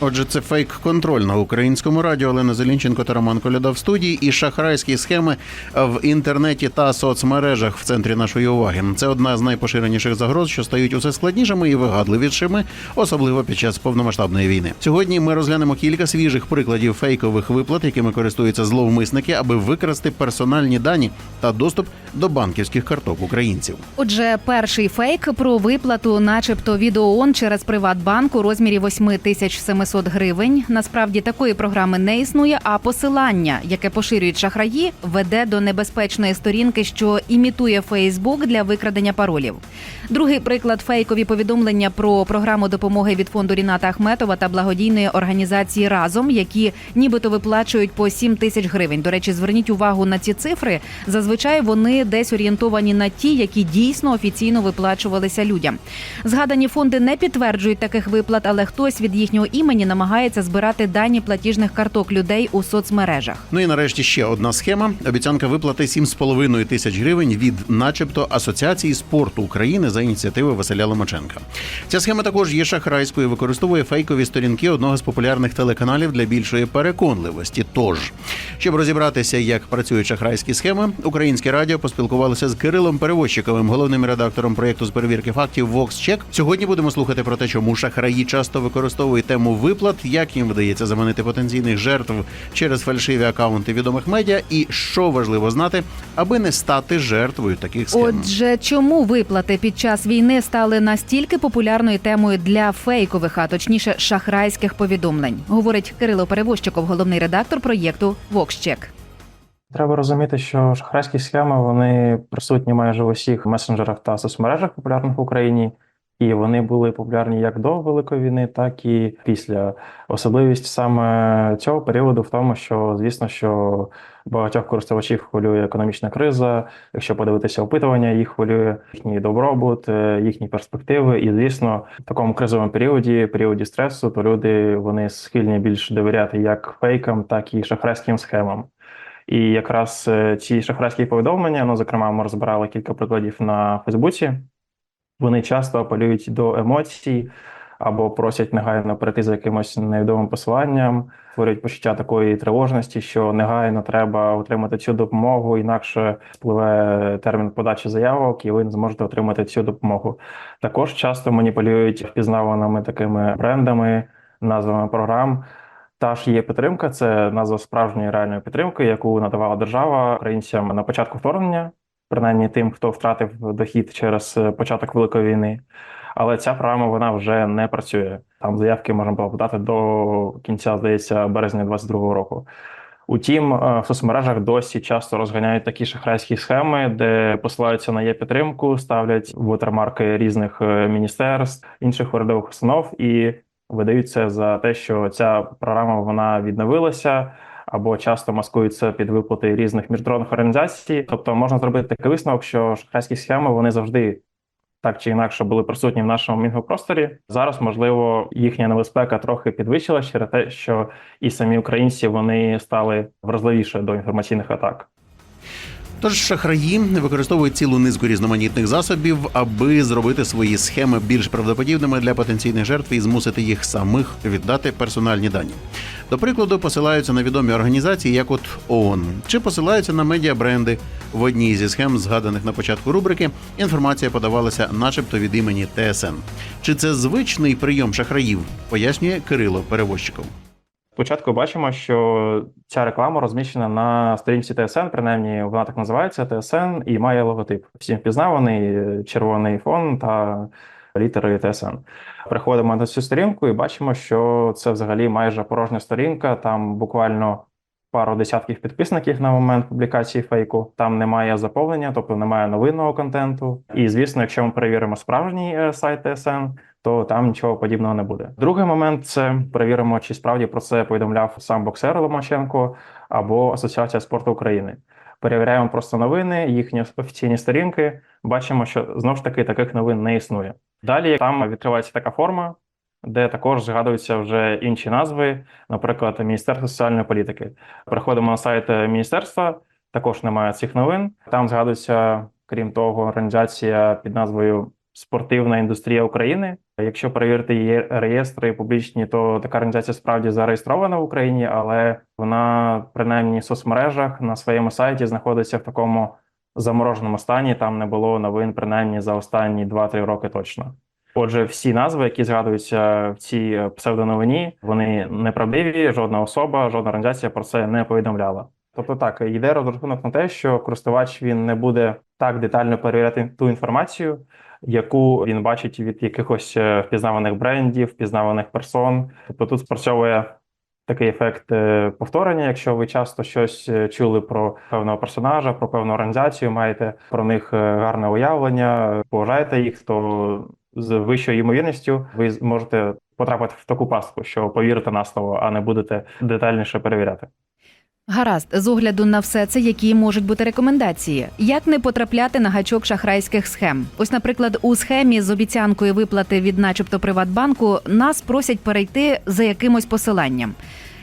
Отже, це фейк-контроль на українському радіо. Олена Зелінченко та Роман Коляда в студії і шахрайські схеми в інтернеті та соцмережах в центрі нашої уваги. Це одна з найпоширеніших загроз, що стають усе складнішими і вигадливішими, особливо під час повномасштабної війни. Сьогодні ми розглянемо кілька свіжих прикладів фейкових виплат, якими користуються зловмисники, аби викрасти персональні дані та доступ до банківських карток українців. Отже, перший фейк про виплату, начебто від ООН через Приватбанк у розмірі 8700 гривень. Насправді такої програми не існує. А посилання, яке поширюють шахраї, веде до небезпечної сторінки, що імітує Фейсбук для викрадення паролів. Другий приклад фейкові повідомлення про програму допомоги від фонду Ріната Ахметова та благодійної організації разом, які нібито виплачують по 7 тисяч гривень. До речі, зверніть увагу на ці цифри. Зазвичай вони десь орієнтовані на ті, які дійсно офіційно виплачувалися людям. Згадані фонди не підтверджують таких виплат, але хтось від їхнього імені намагається збирати дані платіжних карток людей у соцмережах. Ну і нарешті ще одна схема: обіцянка виплати 7,5 тисяч гривень від, начебто, Асоціації спорту України за ініціативи Василя Ломаченка. Ця схема також є шахрайською, використовує фейкові сторінки одного з популярних телеканалів для більшої переконливості. Тож, щоб розібратися, як працюють шахрайські схеми, українське радіо поспілкувалося з Кирилом Перевозчиковим, головним редактором проєкту з перевірки фактів VoxCheck. Сьогодні будемо слухати про те, чому шахраї часто використовують тему виплат, як їм вдається заманити потенційних жертв через фальшиві акаунти відомих медіа, і що важливо знати, аби не стати жертвою таких схем. Отже, чому виплати під час війни стали настільки популярною темою для фейкових, а точніше шахрайських повідомлень, говорить Кирило Перевозчиков, головний редактор проєкту VoxCheck. Треба розуміти, що шахрайські схеми вони присутні майже в усіх месенджерах та соцмережах популярних в Україні, і вони були популярні як до Великої війни, так і після. Особливість саме цього періоду в тому, що звісно, що багатьох користувачів хвилює економічна криза. Якщо подивитися опитування, їх хвилює їхній добробут, е, їхні перспективи. І звісно, в такому кризовому періоді, періоді стресу, то люди вони схильні більш довіряти як фейкам, так і шахрайським схемам. І якраз е, ці шахрайські повідомлення, ну зокрема, ми розбирали кілька прикладів на Фейсбуці. Вони часто апелюють до емоцій або просять негайно перейти за якимось невідомим посиланням, створюють почуття такої тривожності, що негайно треба отримати цю допомогу, інакше спливе термін подачі заявок, і ви не зможете отримати цю допомогу. Також часто маніпулюють впізнаваними такими брендами, назвами програм. Та ж є підтримка, це назва справжньої реальної підтримки, яку надавала держава українцям на початку вторгнення, принаймні тим, хто втратив дохід через е, початок великої війни. Але ця програма вона вже не працює. Там заявки можна було подати до кінця, здається, березня 22-го року. Утім, е, в соцмережах досі часто розганяють такі шахрайські схеми, де посилаються на є підтримку, ставлять вотермарки різних е, міністерств, інших урядових установ і видаються за те, що ця програма вона відновилася. Або часто маскуються під виплати різних міжнародних організацій. Тобто можна зробити такий висновок, що шахрайські схеми вони завжди так чи інакше були присутні в нашому мінгопросторі. Зараз, можливо, їхня небезпека трохи підвищилася через те, що і самі українці вони стали вразливіше до інформаційних атак. Тож шахраї використовують цілу низку різноманітних засобів, аби зробити свої схеми більш правдоподібними для потенційних жертв і змусити їх самих віддати персональні дані. До прикладу, посилаються на відомі організації, як от ООН, чи посилаються на медіабренди. В одній зі схем, згаданих на початку рубрики, інформація подавалася, начебто від імені ТСН. Чи це звичний прийом шахраїв? Пояснює Кирило Перевозчиков. Спочатку бачимо, що ця реклама розміщена на сторінці ТСН, принаймні вона так називається ТСН і має логотип. Всім впізнаваний червоний фон та літери ТСН. Приходимо на цю сторінку і бачимо, що це взагалі майже порожня сторінка. Там буквально пару десятків підписників на момент публікації фейку. Там немає заповнення, тобто немає новинного контенту. І звісно, якщо ми перевіримо справжній е, сайт ТСН, то там нічого подібного не буде. Другий момент це перевіримо, чи справді про це повідомляв сам боксер Ломаченко або Асоціація спорту України. Перевіряємо просто новини, їхні офіційні сторінки. Бачимо, що знову ж таки таких новин не існує. Далі там відкривається така форма, де також згадуються вже інші назви, наприклад, Міністерство соціальної політики. Приходимо на сайт міністерства. також немає цих новин. Там згадується, крім того, організація під назвою Спортивна індустрія України. Якщо перевірити її реєстри публічні, то така організація справді зареєстрована в Україні, але вона принаймні в соцмережах на своєму сайті знаходиться в такому замороженому стані. Там не було новин принаймні за останні 2-3 роки точно. Отже, всі назви, які згадуються в цій псевдоновині, вони неправдиві. Жодна особа, жодна організація про це не повідомляла. Тобто, так йде розрахунок на те, що користувач він не буде так детально перевіряти ту інформацію, яку він бачить від якихось е, впізнаваних брендів, впізнаваних персон. Тобто тут спрацьовує такий ефект е, повторення. Якщо ви часто щось е, чули про певного персонажа, про певну організацію, маєте про них гарне уявлення, поважаєте їх, то з вищою ймовірністю ви можете потрапити в таку пастку, що повірите на слово, а не будете детальніше перевіряти. Гаразд, з огляду на все це, які можуть бути рекомендації, як не потрапляти на гачок шахрайських схем. Ось, наприклад, у схемі з обіцянкою виплати від, начебто, Приватбанку, нас просять перейти за якимось посиланням.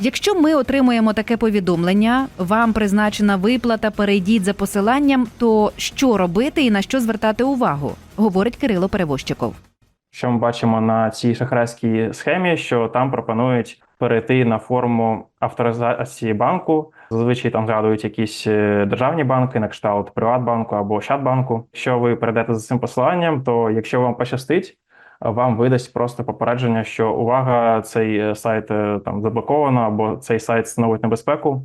Якщо ми отримуємо таке повідомлення, вам призначена виплата, перейдіть за посиланням, то що робити і на що звертати увагу, говорить Кирило Перевозчиков. Що ми бачимо на цій шахрайській схемі, що там пропонують перейти на форму авторизації банку. Зазвичай там згадують якісь е, державні банки, на кшталт Приватбанку або Ощадбанку. Якщо ви перейдете за цим посиланням, то якщо вам пощастить, вам видасть просто попередження, що увага, цей е, сайт е, там заблоковано, або цей сайт становить небезпеку.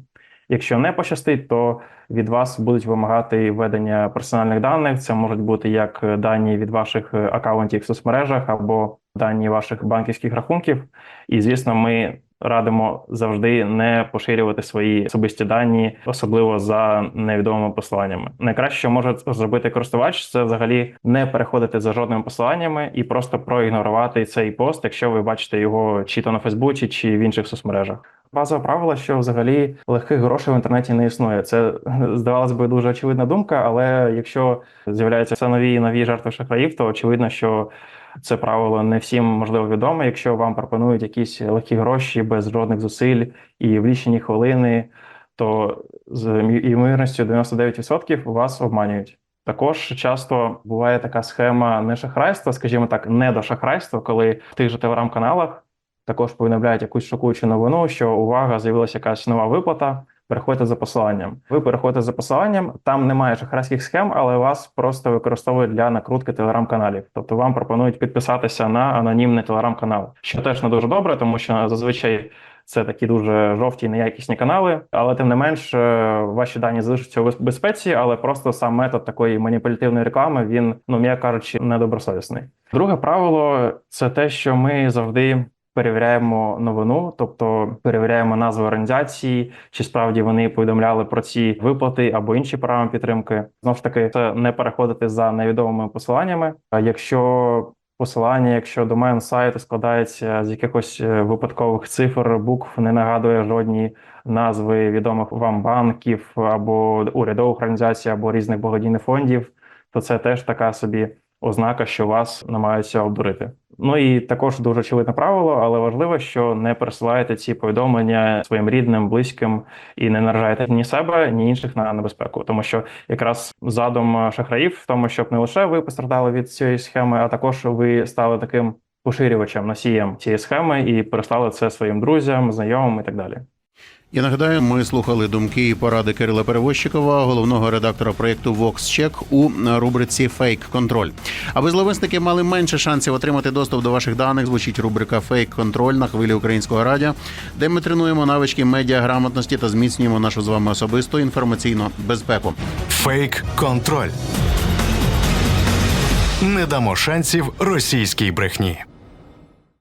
Якщо не пощастить, то від вас будуть вимагати введення персональних даних. Це можуть бути як дані від ваших акаунтів в соцмережах або дані ваших банківських рахунків. І звісно, ми радимо завжди не поширювати свої особисті дані, особливо за невідомими посиланнями. Найкраще, що може зробити користувач, це взагалі не переходити за жодними посиланнями і просто проігнорувати цей пост, якщо ви бачите його чи то на Фейсбуці, чи в інших соцмережах. Базове правило, що взагалі легких грошей в інтернеті не існує. Це здавалось би дуже очевидна думка, але якщо з'являються все нові і нові жертви шахраїв, то очевидно, що це правило не всім можливо відоме. Якщо вам пропонують якісь легкі гроші без жодних зусиль і в лічені хвилини, то з ймовірністю 99% вас обманюють. Також часто буває така схема не шахрайства, скажімо так, не до шахрайства, коли в тих же телеграм-каналах також повідомляють якусь шокуючу новину, що увага, з'явилася якась нова виплата. Переходьте за посиланням. Ви переходите за посиланням, там немає шахрайських схем, але вас просто використовують для накрутки телеграм-каналів. Тобто вам пропонують підписатися на анонімний телеграм-канал, що теж не дуже добре, тому що зазвичай це такі дуже жовті, неякісні канали. Але тим не менш, е, ваші дані залишаться у безпеці, але просто сам метод такої маніпулятивної реклами він, ну м'яко кажучи, недобросовісний. Друге правило це те, що ми завжди. Перевіряємо новину, тобто перевіряємо назву організації, чи справді вони повідомляли про ці виплати або інші програми підтримки. Знову ж таки, це не переходити за невідомими посиланнями. А якщо посилання, якщо домен сайту складається з якихось е, випадкових цифр, букв, не нагадує жодні назви відомих вам банків або урядових організацій, або різних благодійних фондів, то це теж така собі ознака, що вас намагаються обдурити. Ну і також дуже очевидне правило, але важливо, що не пересилаєте ці повідомлення своїм рідним, близьким і не наражаєте ні себе, ні інших на небезпеку, тому що якраз задум шахраїв в тому, щоб не лише ви постраждали від цієї схеми, а також ви стали таким поширювачем, носієм цієї схеми і переслали це своїм друзям, знайомим і так далі. Я нагадаю, ми слухали думки і поради Кирила Перевозчикова, головного редактора проєкту VoxCheck у рубриці Фейк Контроль. Аби зловисники мали менше шансів отримати доступ до ваших даних, звучить рубрика Фейк Контроль на хвилі українського радіо, де ми тренуємо навички медіаграмотності та зміцнюємо нашу з вами особисту інформаційну безпеку. Фейк контроль. Не дамо шансів російській брехні.